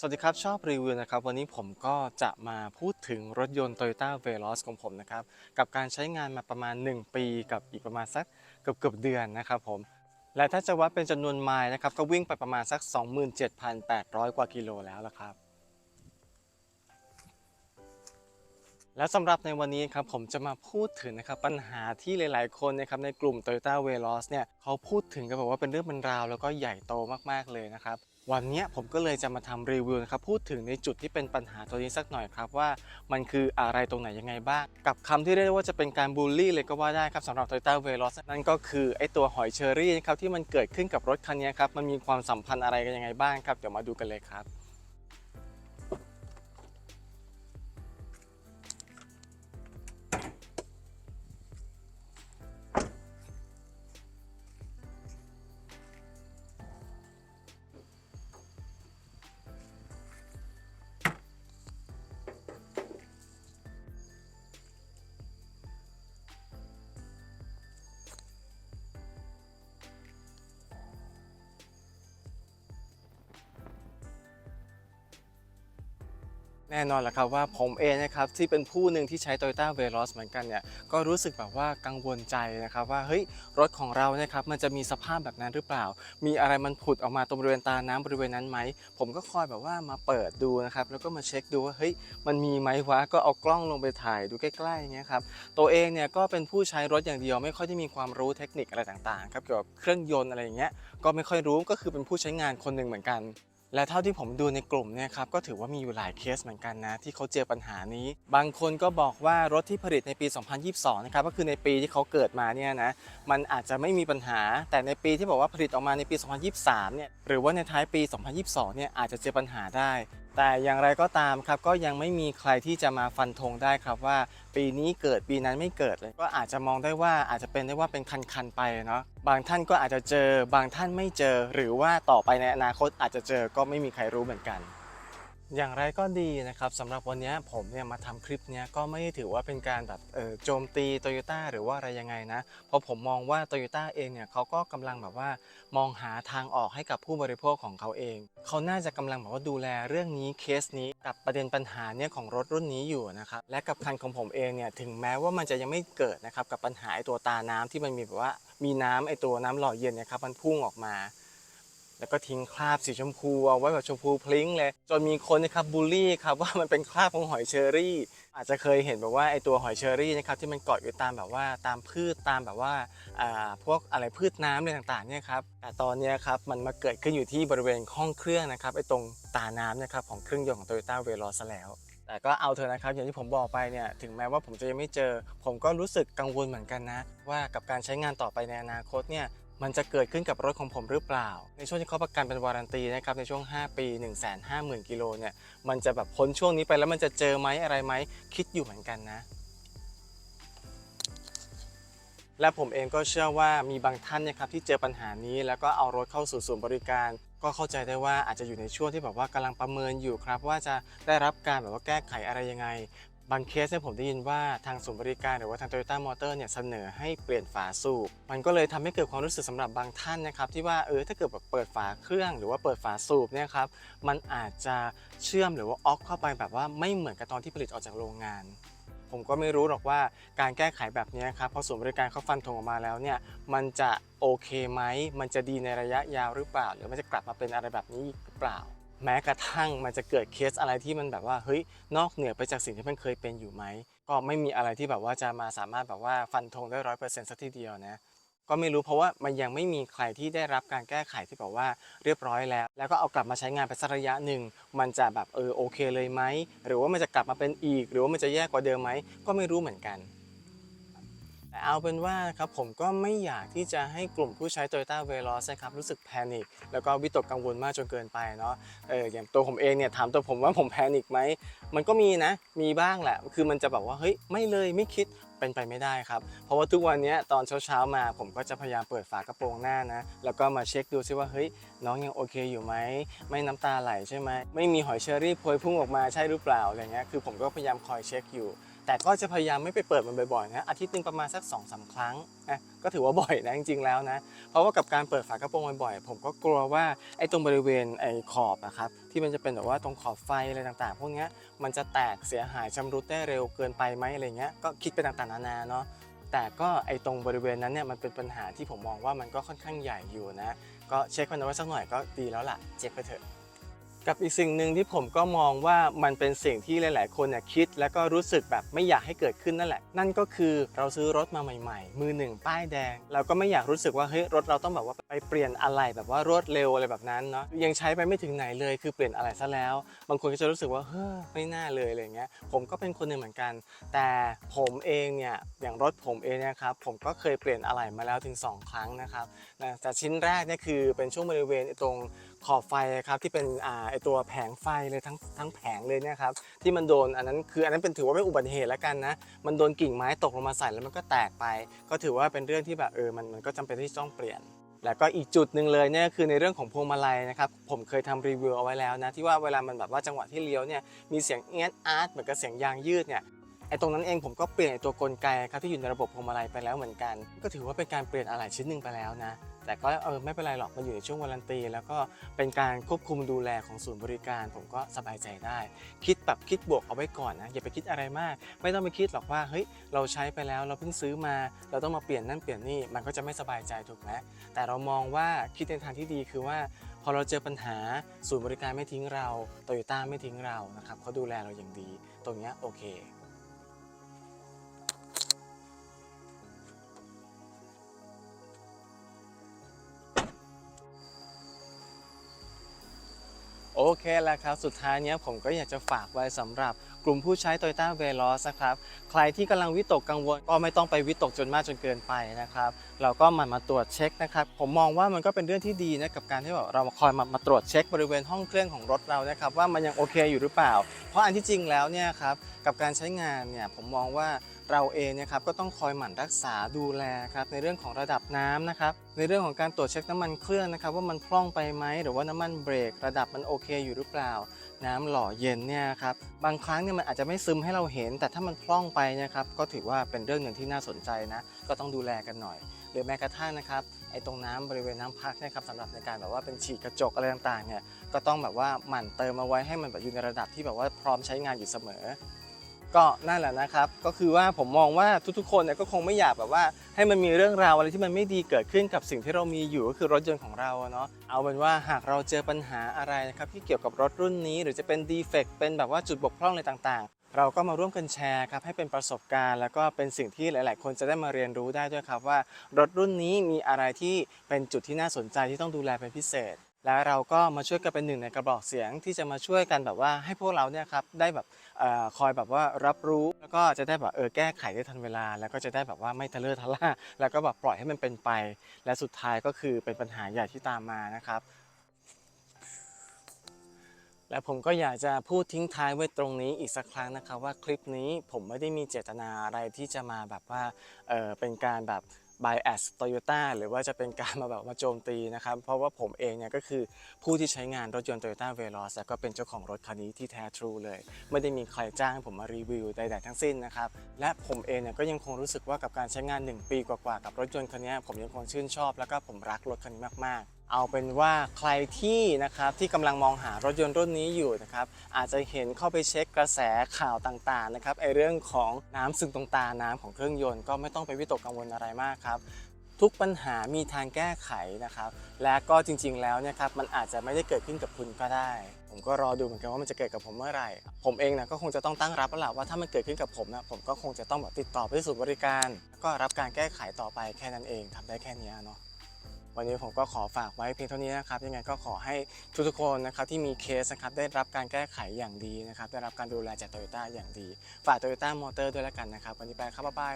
สวัสดีครับ ชอบรีวิวนะครับ วันนี้ผมก็จะมาพูดถึงรถยนต์ Toyota Veloz ของผมนะครับ กับการใช้งานมาประมาณ 1 ปีกับอีกประมาณสักเกือบเกือบเดือนนะครับผม และถ้าจะวัดเป็นจำนวนไมล์นะครับ ก็วิ่งไปประมาณสัก 27,800 กว่ากิโลแล้วละครับ และสำหรับในวันนี้ครับผมจะมาพูดถึงนะครับปัญหาที่หลาย ๆ คนนะครับในกลุ่ม Toyota Veloz เนี่ยเขาพูดถึงกันแบบว่าเป็นเรื่องเป็นราวแล้วก็ใหญ่โตมากๆเลยนะครับ วันนี้ผมก็เลยจะมาทำรีวิวนะครับพูดถึงในจุดที่เป็นปัญหาตัวนี้สักหน่อยครับว่ามันคืออะไรตรงไหนยังไงบ้าง กับคำที่เรียกได้ว่าจะเป็นการบูลลี่เลยก็ว่าได้ครับสำหรับ Toyota Veloz นั่นก็คือไอตัวหอยเชอรี่นะครับที่มันเกิดขึ้นกับรถคันนี้ครับมันมีความสัมพันธ์อะไรกันยังไงบ้างครับเดี๋ยวมาดูกันเลยครับ แน่นอนแหละครับว่าผมเองนะครับที่เป็นผู้หนึ่งที่ใช้ Toyota Veloz เหมือนกันเนี่ยก็รู้สึกแบบว่ากังวลใจนะครับว่าเฮ้ยรถของเราเนี่ยครับมันจะมีสภาพแบบนั้นหรือเปล่า มีอะไรมันผุดออกมาตรงบริเวณตาน้ำบริเวณนั้นไหมผมก็คอยแบบว่ามาเปิดดูนะครับแล้วก็มาเช็คดูว่าเฮ้ยมันมีไหมวะก็เอากล้องลงไปถ่ายดูใกล้ๆอย่างเงี้ยครับตัวเองเนี่ยก็เป็นผู้ใช้รถอย่างเดียว ไม่ค่อยได้มีความรู้เทคนิคอะไรต่างๆครับเกี่ยวกับเครื่องยนต์อะไรอย่างเงี้ยก็ไม่ค่อยรู้ก็คือเป็นผู้ใช้งานคนหนึ่งเหมือนกัน และเท่าที่ผมดูในกลุ่มเนี่ยครับก็ถือว่ามีอยู่หลายเคสเหมือนกันนะ ที่เขาเจอปัญหานี้ บางคนก็บอกว่ารถที่ผลิตในปี 2022 นะครับก็คือในปีที่เขาเกิดมาเนี่ยนะมันอาจจะไม่มีปัญหา แต่ในปีที่บอกว่าผลิตออกมาในปี 2023 เนี่ยหรือว่าในท้ายปี 2022 เนี่ยอาจจะเจอปัญหาได้ แต่อย่างไรก็ตามครับก็ยังไม่มีใครที่จะมาฟันธงได้ครับว่า ปีนี้เกิดปีนั้นไม่เกิดเลย ก็อาจจะมองได้ว่าอาจจะเป็นได้ว่าเป็นคันๆไปเนาะบางท่านก็อาจจะเจอบางท่านไม่เจอ หรือว่าต่อไปในอนาคตอาจจะเจอก็ไม่มีใครรู้เหมือนกัน อย่างไรก็ดีนะครับสำหรับวันนี้ผมเนี่ยมาทำคลิปเนี้ยก็ไม่ถือว่าเป็นการแบบเออโจมตีโตโยต้าหรือว่าอะไรยังไงนะ เพราะผมมองว่าโตโยต้าเองเนี่ยเขาก็กำลังแบบว่ามองหาทางออกให้กับผู้บริโภคของเขาเอง เขาน่าจะกำลังแบบว่าดูแลเรื่องนี้เคสนี้กับประเด็นปัญหาเนี่ยของรถรุ่นนี้อยู่นะครับและกับคันของผมเองเนี่ยถึงแม้ว่ามันจะยังไม่เกิดนะครับกับปัญหาไอ้ตัวตาน้ำที่มันมีแบบว่ามีน้ำไอ้ตัวน้ำหล่อเย็นเนี่ยครับมันพุ่งออกมา แล้วก็ทิ้งคราบสีชมพูเอาไว้แบบชมพูพลิ้งเลยจนมีคนนะครับบูลลี่ครับว่ามันเป็นคราบของหอยเชอรี่ อาจจะเคยเห็นแบบว่าไอตัวหอยเชอรี่นะครับที่มันเกาะอยู่ตามแบบว่าตามพืชตามแบบว่าอ่าพวกอะไรพืชน้ำอะไรต่างๆเนี่ยครับแต่ตอนนี้ครับมันมาเกิดขึ้นอยู่ที่บริเวณห้องเครื่องนะครับไอตรงตาน้ำนะครับของเครื่องยนต์ของ Toyota Veloz ซะแล้วแต่ก็เอาเถอะนะครับอย่างที่ผมบอกไปเนี่ยถึงแม้ว่าผมจะยังไม่เจอ ผมก็รู้สึกกังวลเหมือนกันนะ ว่ากับการใช้งานต่อไปในอนาคตเนี่ย มันจะเกิดขึ้นกับรถของผมหรือเปล่า ในช่วงที่เขาประกันเป็นวารันตีนะครับในช่วง 5 ปี 1 5 0 0 0 0กิโลเนี่ยมันจะแบบพ้นช่วงนี้ไปแล้วมันจะเจอไหมอะไรไหมคิดอยู่เหมือนกันนะ และผมเองก็เชื่อว่ามีบางท่านนะครับที่เจอปัญหานี้แล้วก็เอารถเข้าสู่ศูนย์บริการก็เข้าใจได้ว่าอาจจะอยู่ในช่วงที่แบบว่ากำลังประเมินอยู่ครับ ว่าจะได้รับการแบบว่าแก้ไขอะไรยังไง บางเคสเนี่ยผมได้ยินว่าทางศูนย์บริการหรือว่าทาง Toyota Motor เนี่ยเสนอให้เปลี่ยนฝาสูบ มันก็เลยทำให้เกิดความรู้สึกสำหรับบางท่านนะครับที่ว่าเออถ้าเกิดแบบเปิดฝาเครื่องหรือว่าเปิดฝาสูบเนี่ยครับมันอาจจะเชื่อมหรือว่าออกเข้าไปแบบว่าไม่เหมือนกับตอนที่ผลิตออกจากโรงงานผมก็ไม่รู้หรอกว่าการแก้ไขแบบนี้ครับพอศูนย์บริการเขาฟันธงออกมาแล้วเนี่ยมันจะโอเคไหม มันจะดีในระยะยาวหรือเปล่า หรือมันจะกลับมาเป็นอะไรแบบนี้หรือเปล่า แม้กระทั่งมันจะเกิดเคสอะไรที่มันแบบว่าเฮ้ยนอกเหนือไปจากสิ่งที่มันเคยเป็นอยู่ไหมก็ไม่มีอะไรที่แบบว่าจะมาสามารถแบบว่าฟันธงได้ร้อยเปอร์เซ็นต์สักทีเดียวนะก็ไม่รู้เพราะว่ามันยังไม่มีใครที่ได้รับการแก้ไขที่แบบว่าเรียบร้อยแล้ว แล้วก็เอากลับมาใช้งานไปสักระยะหนึ่งมันจะแบบเออโอเคเลยไหมหรือว่ามันจะกลับมาเป็นอีก หรือว่ามันจะแย่กว่าเดิมไหมก็ไม่รู้เหมือนกัน เอาเป็นว่าครับผมก็ไม่อยากที่จะให้กลุ่มผู้ใช้ Toyota Veloz นะครับรู้สึกแพนิคแล้วก็วิตกกังวลมากจนเกินไปเนาะเอออย่างตัวผมเองเนี่ยถามตัวผมว่าผมแพนิคไหมมันก็มีนะมีบ้างแหละ คือมันจะแบบว่าเฮ้ยไม่เลยไม่คิดเป็นไปไม่ได้ครับ เพราะว่าทุกวันนี้ตอนเช้าๆมา ผมก็จะพยายามเปิดฝากระโปรงหน้านะ แล้วก็มาเช็คดูซิว่าเฮ้ยน้องยังโอเคอยู่ไหม ไม่น้ำตาไหลใช่ไหม ไม่มีหอยเชอรี่พวยพุ่งออกมาใช่หรือเปล่าอะไรเงี้ย คือผมก็พยายามคอยเช็คอยู่ แต่ก็จะพยายามไม่ไปเปิดมันบ่อยๆนะอาทิตย์หนึ่งประมาณสัก2อสาครั้งนะก็ถือว่าบ่อยนะจริงๆแล้วนะเพราะว่ากับการเปิดฝากระโปรงบ่อยๆผมก็กลัวว่าไอ้ตรงบริเวณไอ้ขอบนะครับที่มันจะเป็นแบบว่าตรงขอบไฟอะไรต่างๆ พวกนี้มันจะแตกเสียหายชำรุดได้เร็วเกินไปไหมอะไรเงี้ยก็คิดไปต่างๆนานาเนาะแต่ก็ไอ้ตรงบริเวณนั้นเนี่ยมันเป็นปัญหาที่ผมมองว่ามันก็ค่อนข้างใหญ่อยู่นะ ก็เช็คมันเอาไว้สักหน่อยก็ดีแล้วล่ะเช็คไปเถอะ กับอีกสิ่งหนึ่งที่ผมก็มองว่ามันเป็นสิ่งที่หลาย ๆ คนเนี่ยคิด แล้วก็รู้สึกแบบไม่อยากให้เกิดขึ้นนั่นแหละ นั่นก็คือเราซื้อรถมาใหม่ ๆ มือหนึ่งป้ายแดง เราก็ไม่อยากรู้สึกว่าเฮ้ยรถเราต้องแบบว่าไปเปลี่ยนอะไรแบบว่ารวดเร็วอะไรแบบนั้นเนาะยังใช้ไปไม่ถึงไหนเลยคือเปลี่ยนอะไรซะแล้ว บางคนก็จะรู้สึกว่าเฮ้ยไม่น่าเลยอะไรเงี้ยผมก็เป็นคนหนึ่งเหมือนกัน แต่ผมเองเนี่ยอย่างรถผมเองเนะครับผมก็เคยเปลี่ยนอะไหล่มาแล้วถึง 2 ครั้งนะครับนะแต่ชิ้นแรกเนี่ยคือเป็นช่วงบริเวณตรง ขอบไฟครับที่เป็นอ่าไอตัวแผงไฟเลยทั้งทั้งแผงเลยเนี่ยครับที่มันโดนอันนั้นคืออันนั้นเป็นถือว่าเป็นอุบัติเหตุแล้วกันนะมันโดนกิ่งไม้ตกลงมาใส่แล้วมันก็แตกไป ก็ถือว่าเป็นเรื่องที่แบบเออมันมันก็จำเป็นที่ต้องเปลี่ยนแล้วก็อีกจุดหนึ่งเลยเนี่ยคือในเรื่องของพวงมาลัยนะครับผมเคยทำรีวิวเอาไว้แล้วนะที่ว่าเวลามันแบบว่าจังหวะที่เลี้ยวเนี่ยมีเสียงเอี๊ยดอาร์ตเหมือนกับเสียงยางยืดเนี่ยไอ้ตรงนั้นเองผมก็เปลี่ยนตัวกลไกครับที่อยู่ในระบบพวงมาลัยไปแล้วเหมือนกัน ก็ถือว่าเป็นการเปลี่ยนอะไหล่ชิ้นหนึ่งไปแล้วนะ แต่ก็เออไม่เป็นไรหรอกมันอยู่ในช่วงวารันตี แล้วก็เป็นการควบคุมดูแลของศูนย์บริการ ผมก็สบายใจได้ คิดแบบคิดบวกเอาไว้ก่อนนะอย่าไปคิดอะไรมาก ไม่ต้องไปคิดหรอกว่าเฮ้ยเราใช้ไปแล้วเราเพิ่งซื้อมา เราต้องมาเปลี่ยนนั่นเปลี่ยนนี่มันก็จะไม่สบายใจถูกไหมแต่เรามองว่าคิดในทางที่ดีคือว่าพอเราเจอปัญหาศูนย์บริการไม่ทิ้งเราโตโยต้าไม่ทิ้งเรานะครับเขาดูแลเราอย่างดี ตรงนี้โอเค โอเคแล้วครับ สุดท้ายเนี้ยผมก็อยากจะฝากไว้สำหรับกลุ่มผู้ใช้ Toyota Veloz นะครับ ใครที่กำลังวิตกกังวล ก็ไม่ต้องไปวิตกจนมากจนเกินไปนะครับ เราก็มันมาตรวจเช็คนะครับ ผมมองว่ามันก็เป็นเรื่องที่ดีนะกับการที่แบบเรามาคอยมามาตรวจเช็คบริเวณห้องเครื่องของรถเรานะครับ ว่ามันยังโอเคอยู่หรือเปล่า เพราะอันที่จริงแล้วเนี่ยครับกับการใช้งานเนี่ยผมมองว่าเราเองเนี่ยครับก็ต้องคอยหมั่นรักษาดูแลครับในเรื่องของระดับน้ำนะครับในเรื่องของการตรวจเช็คน้ำมันเครื่องนะครับว่ามันพร่องไปไหมหรือว่าน้ำมันเบรกระดับมันโอเคอยู่หรือเปล่า น้ำหล่อเย็นเนี่ยครับบางครั้งเนี่ยมันอาจจะไม่ซึมให้เราเห็น แต่ถ้ามันพร่องไปนะครับก็ถือว่าเป็นเรื่องหนึ่งที่น่าสนใจนะ ก็ต้องดูแลกันหน่อยหรือแม้กระทั่งนะครับไอ้ตรงน้ำบริเวณน้ำพักเนะครับสำหรับในการแบบว่าเป็นฉีดกระจกอะไรต่างๆเนี่ยก็ต้องแบบว่าหมั่นเติมเอาไว้ให้มันแบบอยู่ในระดับที่แบบว่าพร้อมใช้งานอยู่เสมอ ก็นั่นแหละนะครับ ก็คือว่าผมมองว่าทุกๆ คนเนี่ยก็คงไม่อยากแบบว่า ให้มันมีเรื่องราวอะไรที่มันไม่ดีเกิดขึ้นกับสิ่งที่เรามีอยู่ก็คือรถยนต์ของเราเนาะเอาเป็นว่าหากเราเจอปัญหาอะไรนะครับที่เกี่ยวกับรถรุ่นนี้ หรือจะเป็นดีเฟกต์เป็นแบบว่าจุดบกพร่องอะไรต่างๆ เราก็มาร่วมกันแชร์ครับให้เป็นประสบการณ์ แล้วก็เป็นสิ่งที่หลาย ๆ คนจะได้มาเรียนรู้ได้ด้วยครับว่ารถรุ่นนี้มีอะไรที่เป็นจุดที่น่าสนใจที่ต้องดูแลเป็นพิเศษ แล้วเราก็มาช่วยกันเป็นหนึ่งในกระบอกเสียงที่จะมาช่วยกันแบบว่าให้พวกเราเนี่ยครับได้แบบเออคอยแบบว่ารับรู้แล้วก็จะได้แบบเออแก้ไขได้ทันเวลา แล้วก็จะได้แบบว่าไม่ทะเลอะทะล่าแล้วก็แบบปล่อยให้มันเป็นไป และสุดท้ายก็คือเป็นปัญหาใหญ่ที่ตามมานะครับ และผมก็อยากจะพูดทิ้งท้ายไว้ตรงนี้อีกสักครั้งนะครับว่าคลิปนี้ผมไม่ได้มีเจตนาอะไรที่จะมาแบบว่าเออเป็นการแบบ bias Toyota หรือว่าจะเป็นการมาแบบมาโจมตีนะครับ เพราะว่าผมเองเนี่ยก็คือผู้ที่ใช้งานรถยนต์ Toyota Veloz แล้วก็เป็นเจ้าของรถคันนี้ที่แท้ทรูเลย ไม่ได้มีใครจ้างผมมารีวิวใดๆทั้งสิ้นนะครับ และผมเองเนี่ยก็ยังคงรู้สึกว่ากับการใช้งาน 1 ปีกว่าๆกับรถยนต์คันนี้ผมยังคงชื่นชอบ แล้วก็ผมรักรถคันนี้มากๆ เอาเป็นว่าใครที่นะครับที่กำลังมองหารถยนต์รุ่นนี้อยู่นะครับอาจจะเห็นเข้าไปเช็คกระแสข่าวต่างๆนะครับไอเรื่องของน้ำซึมตรงตาน้ำของเครื่องยนต์ก็ไม่ต้องไปวิตกกังวลอะไรมากครับทุกปัญหามีทางแก้ไขนะครับ และก็จริงๆ แล้วเนี่ยครับมันอาจจะไม่ได้เกิดขึ้นกับคุณก็ได้ ผมก็รอดูเหมือนกันว่ามันจะเกิดกับผมเมื่อไหร่ ผมเองนะก็คงจะต้องตั้งรับแล้วล่ะว่าถ้ามันเกิดขึ้นกับผมนะผมก็คงจะต้องแบบติดต่อไปที่ศูนย์บริการ แล้วก็รับการแก้ไขต่อไปแค่นั้นเองทำได้แค่นี้เนาะ วันนี้ผมก็ขอฝากไว้เพียงเท่านี้นะครับ ยังไงก็ขอให้ทุกๆคนนะครับที่มีเคสนะครับได้รับการแก้ไขอย่างดีนะครับ ได้รับการดูแลจากโตโยต้าอย่างดี ฝากโตโยต้ามอเตอร์ด้วยแล้วกันนะครับ วันนี้ไปครับบ๊ายบาย